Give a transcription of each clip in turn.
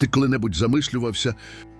Ти коли-небудь замислювався,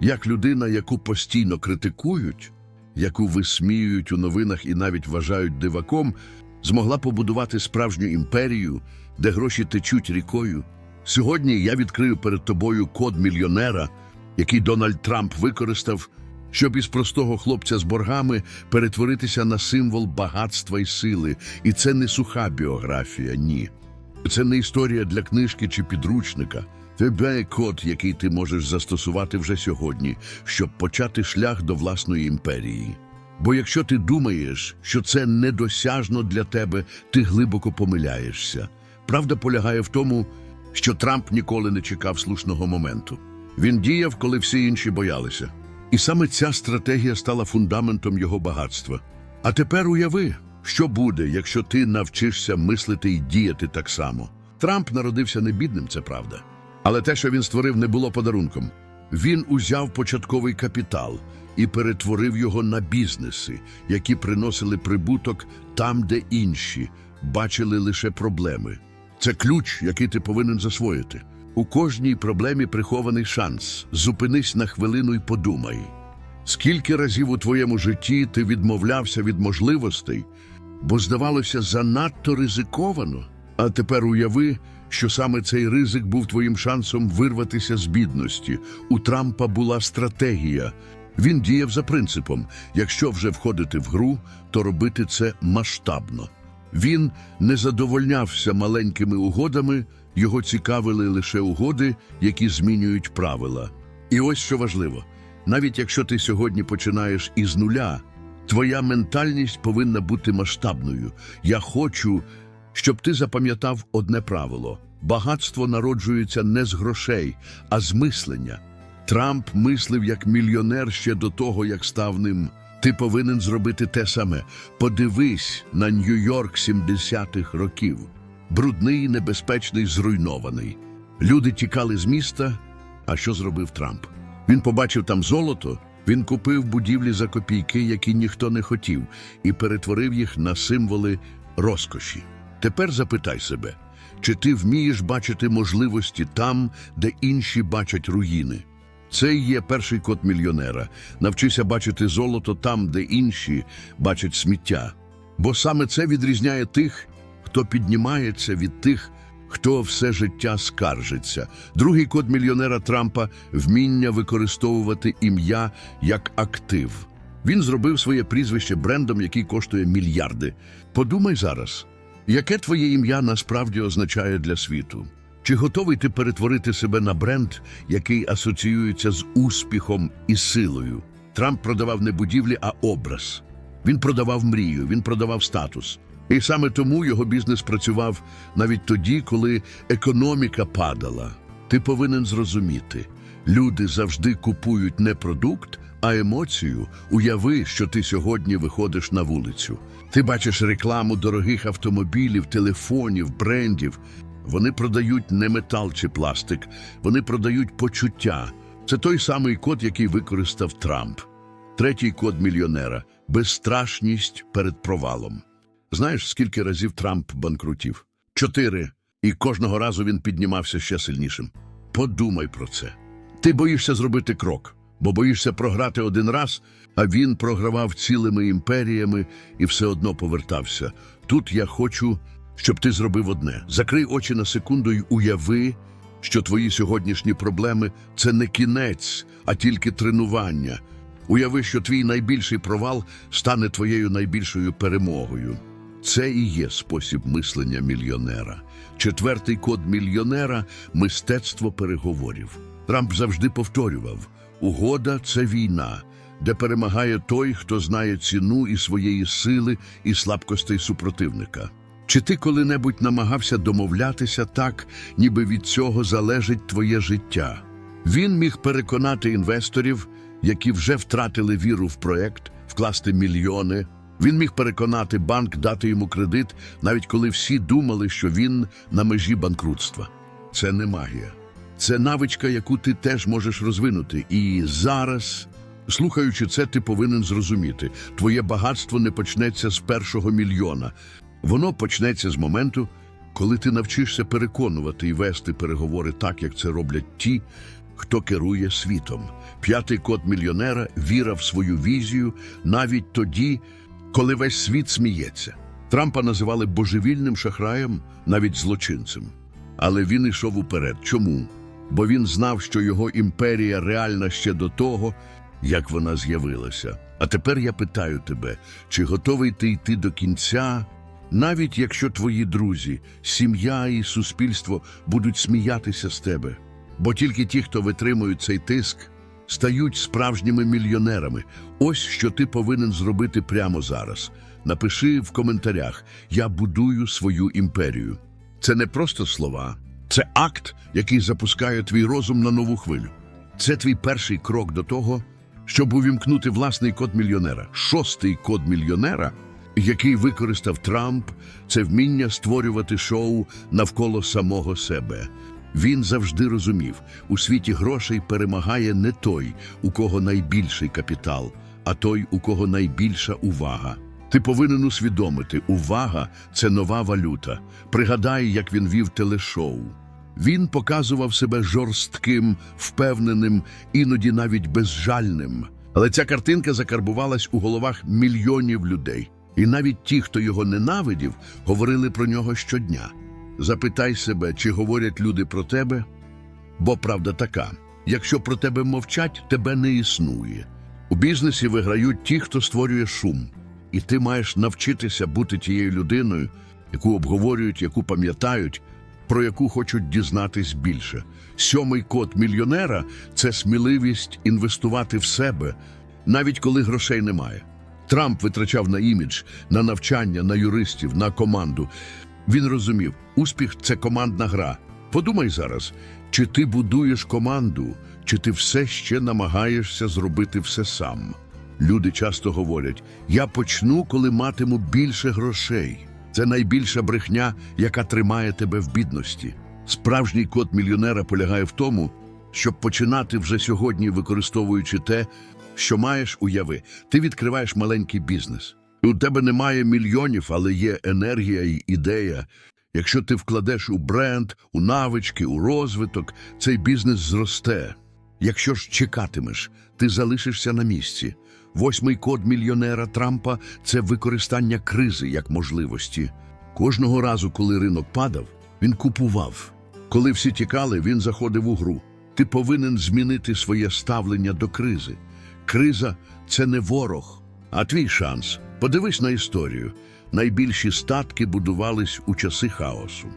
як людина, яку постійно критикують, яку висміюють у новинах і навіть вважають диваком, змогла побудувати справжню імперію, де гроші течуть рікою. Сьогодні я відкрию перед тобою код мільйонера, який Дональд Трамп використав, щоб із простого хлопця з боргами перетворитися на символ багатства і сили. І це не суха біографія, ні. Це не історія для книжки чи підручника. Це код, який ти можеш застосувати вже сьогодні, щоб почати шлях до власної імперії. Бо якщо ти думаєш, що це недосяжно для тебе, ти глибоко помиляєшся. Правда полягає в тому, що Трамп ніколи не чекав слушного моменту. Він діяв, коли всі інші боялися. І саме ця стратегія стала фундаментом його багатства. А тепер уяви, що буде, якщо ти навчишся мислити і діяти так само. Трамп народився не бідним, це правда. Але те, що він створив, не було подарунком. Він узяв початковий капітал і перетворив його на бізнеси, які приносили прибуток там, де інші бачили лише проблеми. Це ключ, який ти повинен засвоїти. У кожній проблемі прихований шанс. Зупинись на хвилину і подумай. Скільки разів у твоєму житті ти відмовлявся від можливостей, бо здавалося занадто ризиковано. А тепер уяви, що саме цей ризик був твоїм шансом вирватися з бідності. У Трампа була стратегія. Він діяв за принципом: якщо вже входити в гру, то робити це масштабно. Він не задовольнявся маленькими угодами, його цікавили лише угоди, які змінюють правила. І ось що важливо: навіть якщо ти сьогодні починаєш із нуля, твоя ментальність повинна бути масштабною. Я хочу, щоб ти запам'ятав одне правило: багатство народжується не з грошей, а з мислення. Трамп мислив як мільйонер ще до того, як став ним. Ти повинен зробити те саме. Подивись на Нью-Йорк 70-х років. Брудний, небезпечний, зруйнований. Люди тікали з міста. А що зробив Трамп? Він побачив там золото, він купив будівлі за копійки, які ніхто не хотів, і перетворив їх на символи розкоші. Тепер запитай себе, чи ти вмієш бачити можливості там, де інші бачать руїни? Це і є перший код мільйонера. Навчися бачити золото там, де інші бачать сміття. Бо саме це відрізняє тих, хто піднімається від тих, хто все життя скаржиться. Другий код мільйонера Трампа вміння використовувати ім'я як актив. Він зробив своє прізвище брендом, який коштує мільярди. Подумай зараз, яке твоє ім'я насправді означає для світу? Чи готовий ти перетворити себе на бренд, який асоціюється з успіхом і силою? Трамп продавав не будівлі, а образ. Він продавав мрію, він продавав статус. І саме тому його бізнес працював навіть тоді, коли економіка падала. Ти повинен зрозуміти, люди завжди купують не продукт, а емоцію. Уяви, що ти сьогодні виходиш на вулицю. Ти бачиш рекламу дорогих автомобілів, телефонів, брендів. Вони продають не метал чи пластик, вони продають почуття. Це той самий код, який використав Трамп. Третій код мільйонера безстрашність перед провалом. Знаєш, скільки разів Трамп банкрутів? Чотири. І кожного разу він піднімався ще сильнішим. Подумай про це. Ти боїшся зробити крок, бо боїшся програти один раз, а він програвав цілими імперіями і все одно повертався. Тут я хочу, щоб ти зробив одне: закрий очі на секунду й уяви, що твої сьогоднішні проблеми це не кінець, а тільки тренування. Уяви, що твій найбільший провал стане твоєю найбільшою перемогою. Це і є спосіб мислення мільйонера. Четвертий код мільйонера мистецтво переговорів. Трамп завжди повторював: угода це війна, де перемагає той, хто знає ціну і своєї сили, і слабкостей супротивника. Чи ти коли-небудь намагався домовлятися так, ніби від цього залежить твоє життя? Він міг переконати інвесторів, які вже втратили віру в проект, вкласти мільйони. Він міг переконати банк дати йому кредит, навіть коли всі думали, що він на межі банкрутства. Це не магія. Це навичка, яку ти теж можеш розвинути. І зараз, слухаючи це, ти повинен зрозуміти, твоє багатство не почнеться з першого мільйона. Воно почнеться з моменту, коли ти навчишся переконувати і вести переговори так, як це роблять ті, хто керує світом. П'ятий код мільйонера віра в свою візію навіть тоді, коли весь світ сміється. Трампа називали божевільним шахраєм, навіть злочинцем. Але він йшов уперед. Чому? Бо він знав, що його імперія реальна ще до того, як вона з'явилася. А тепер я питаю тебе, чи готовий ти йти до кінця, навіть якщо твої друзі, сім'я і суспільство будуть сміятися з тебе? Бо тільки ті, хто витримують цей тиск, стають справжніми мільйонерами. Ось що ти повинен зробити прямо зараз. Напиши в коментарях: Я будую свою імперію. Це не просто слова, це акт, який запускає твій розум на нову хвилю. Це твій перший крок до того, щоб увімкнути власний код мільйонера. Шостий код мільйонера, який використав Трамп, це вміння створювати шоу навколо самого себе. Він завжди розумів, у світі грошей перемагає не той, у кого найбільший капітал, а той, у кого найбільша увага. Ти повинен усвідомити, увага це нова валюта. Пригадай, як він вів телешоу. Він показував себе жорстким, впевненим, іноді навіть безжальним. Але ця картинка закарбувалась у головах мільйонів людей. І навіть ті, хто його ненавидів, говорили про нього щодня. Запитай себе, чи говорять люди про тебе? Бо правда така: якщо про тебе мовчать, тебе не існує. У бізнесі виграють ті, хто створює шум. І ти маєш навчитися бути тією людиною, яку обговорюють, яку пам'ятають, про яку хочуть дізнатись більше. Сьомий код мільйонера це сміливість інвестувати в себе, навіть коли грошей немає. Трамп витрачав на імідж, на навчання, на юристів, на команду. Він розумів, успіх це командна гра. Подумай зараз, чи ти будуєш команду, чи ти все ще намагаєшся зробити все сам. Люди часто говорять: я почну, коли матиму більше грошей. Це найбільша брехня, яка тримає тебе в бідності. Справжній код мільйонера полягає в тому, щоб починати вже сьогодні, використовуючи те, що маєш уяви. Ти відкриваєш маленький бізнес. У тебе немає мільйонів, але є енергія і ідея. Якщо ти вкладеш у бренд, у навички, у розвиток, цей бізнес зросте. Якщо ж чекатимеш, ти залишишся на місці. Восьмий код мільйонера Трампа це використання кризи як можливості. Кожного разу, коли ринок падав, він купував. Коли всі тікали, він заходив у гру. Ти повинен змінити своє ставлення до кризи. Криза це не ворог, а твій шанс. Подивись на історію. Найбільші статки будувались у часи хаосу,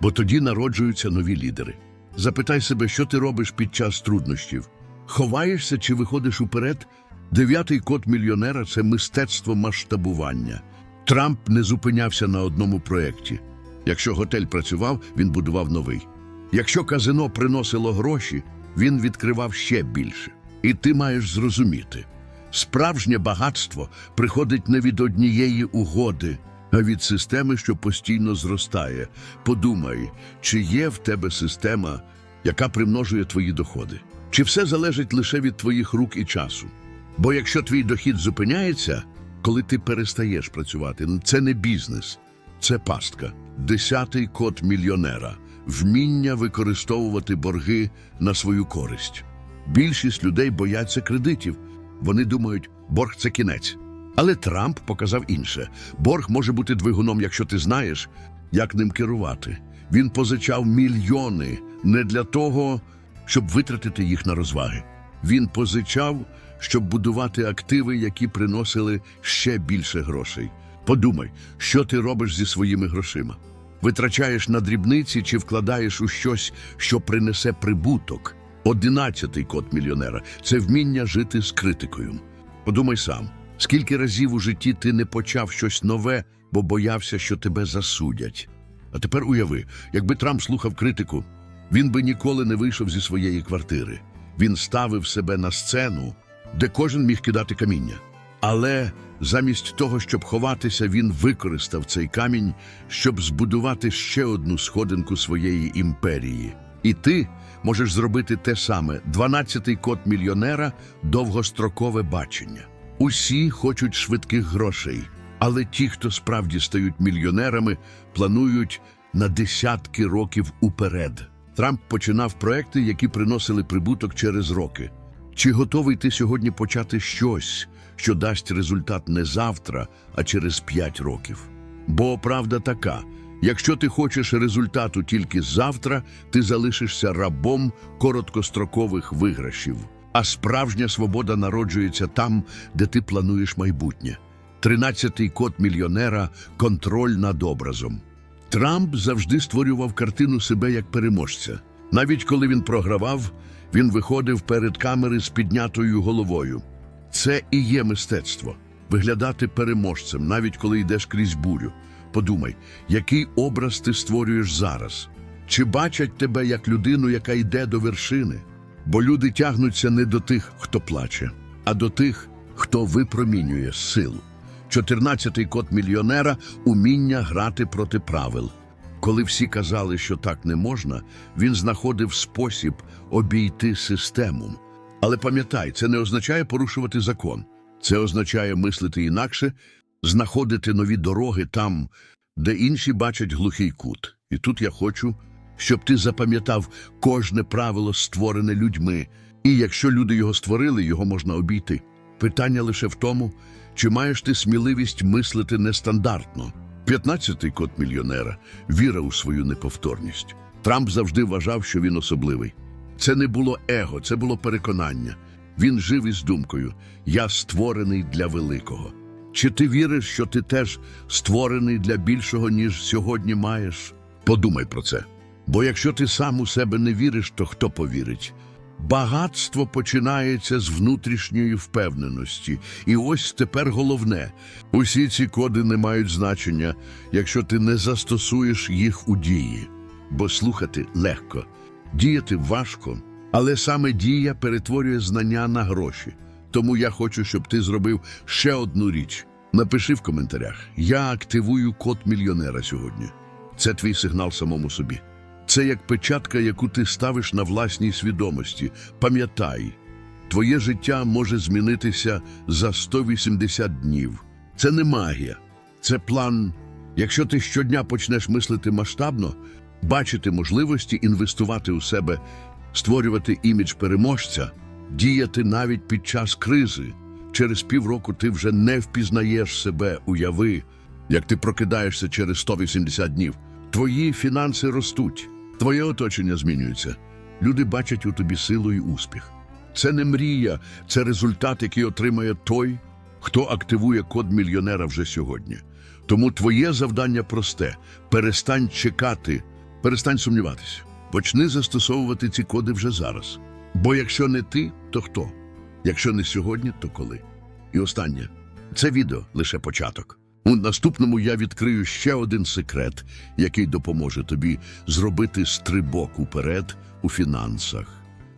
бо тоді народжуються нові лідери. Запитай себе, що ти робиш під час труднощів. Ховаєшся чи виходиш уперед? Дев'ятий код мільйонера це мистецтво масштабування. Трамп не зупинявся на одному проєкті. Якщо готель працював, він будував новий. Якщо казино приносило гроші, він відкривав ще більше. І ти маєш зрозуміти, справжнє багатство приходить не від однієї угоди, а від системи, що постійно зростає. Подумай, чи є в тебе система, яка примножує твої доходи? Чи все залежить лише від твоїх рук і часу? Бо якщо твій дохід зупиняється, коли ти перестаєш працювати, це не бізнес, це пастка. Десятий код мільйонера вміння використовувати борги на свою користь. Більшість людей бояться кредитів. Вони думають, борг це кінець. Але Трамп показав інше: борг може бути двигуном, якщо ти знаєш, як ним керувати. Він позичав мільйони не для того, щоб витратити їх на розваги. Він позичав, щоб будувати активи, які приносили ще більше грошей. Подумай, що ти робиш зі своїми грошима. Витрачаєш на дрібниці чи вкладаєш у щось, що принесе прибуток. Одинадцятий код мільйонера це вміння жити з критикою. Подумай сам, скільки разів у житті ти не почав щось нове, бо боявся, що тебе засудять. А тепер уяви, якби Трамп слухав критику, він би ніколи не вийшов зі своєї квартири. Він ставив себе на сцену, де кожен міг кидати каміння. Але замість того, щоб ховатися, він використав цей камінь, щоб збудувати ще одну сходинку своєї імперії. І ти можеш зробити те саме: дванадцятий код мільйонера довгострокове бачення. Усі хочуть швидких грошей, але ті, хто справді стають мільйонерами, планують на десятки років уперед. Трамп починав проекти, які приносили прибуток через роки. Чи готовий ти сьогодні почати щось, що дасть результат не завтра, а через п'ять років? Бо правда така: якщо ти хочеш результату тільки завтра, ти залишишся рабом короткострокових виграшів. А справжня свобода народжується там, де ти плануєш майбутнє. Тринадцятий код мільйонера контроль над образом. Трамп завжди створював картину себе як переможця. Навіть коли він програвав, він виходив перед камери з піднятою головою. Це і є мистецтво виглядати переможцем, навіть коли йдеш крізь бурю. Подумай, який образ ти створюєш зараз? Чи бачать тебе як людину, яка йде до вершини? Бо люди тягнуться не до тих, хто плаче, а до тих, хто випромінює силу. Чотирнадцятий код мільйонера уміння грати проти правил. Коли всі казали, що так не можна, він знаходив спосіб обійти систему. Але пам'ятай, це не означає порушувати закон. Це означає мислити інакше, знаходити нові дороги там, де інші бачать глухий кут. І тут я хочу, щоб ти запам'ятав кожне правило, створене людьми, і якщо люди його створили, його можна обійти. Питання лише в тому, чи маєш ти сміливість мислити нестандартно. П'ятнадцятий код мільйонера віра у свою неповторність. Трамп завжди вважав, що він особливий. Це не було его, це було переконання. Він жив із думкою: я створений для великого. Чи ти віриш, що ти теж створений для більшого, ніж сьогодні маєш? Подумай про це. Бо якщо ти сам у себе не віриш, то хто повірить? Багатство починається з внутрішньої впевненості. І ось тепер головне: усі ці коди не мають значення, якщо ти не застосуєш їх у дії. Бо слухати легко, діяти важко, але саме дія перетворює знання на гроші. Тому я хочу, щоб ти зробив ще одну річ. Напиши в коментарях: я активую код мільйонера сьогодні. Це твій сигнал самому собі. Це як печатка, яку ти ставиш на власній свідомості. Пам'ятай, твоє життя може змінитися за 180 днів. Це не магія, це план. Якщо ти щодня почнеш мислити масштабно, бачити можливості, інвестувати у себе, створювати імідж переможця, діяти навіть під час кризи. Через півроку ти вже не впізнаєш себе, уяви, як ти прокидаєшся через 180 днів. Твої фінанси ростуть, твоє оточення змінюється. Люди бачать у тобі силу і успіх. Це не мрія, це результат, який отримає той, хто активує код мільйонера вже сьогодні. Тому твоє завдання просте: перестань чекати, перестань сумніватися. Почни застосовувати ці коди вже зараз. Бо якщо не ти, то хто? Якщо не сьогодні, то коли? І останнє це відео лише початок. У наступному я відкрию ще один секрет, який допоможе тобі зробити стрибок уперед у фінансах.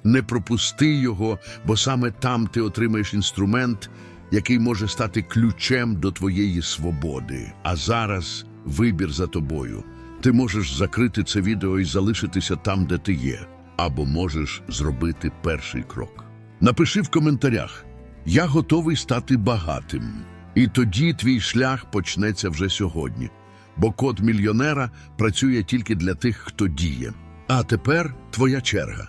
Не пропусти його, бо саме там ти отримаєш інструмент, який може стати ключем до твоєї свободи. А зараз вибір за тобою. Ти можеш закрити це відео і залишитися там, де ти є, або можеш зробити перший крок. Напиши в коментарях: Я готовий стати багатим. І тоді твій шлях почнеться вже сьогодні. Бо код мільйонера працює тільки для тих, хто діє. А тепер твоя черга.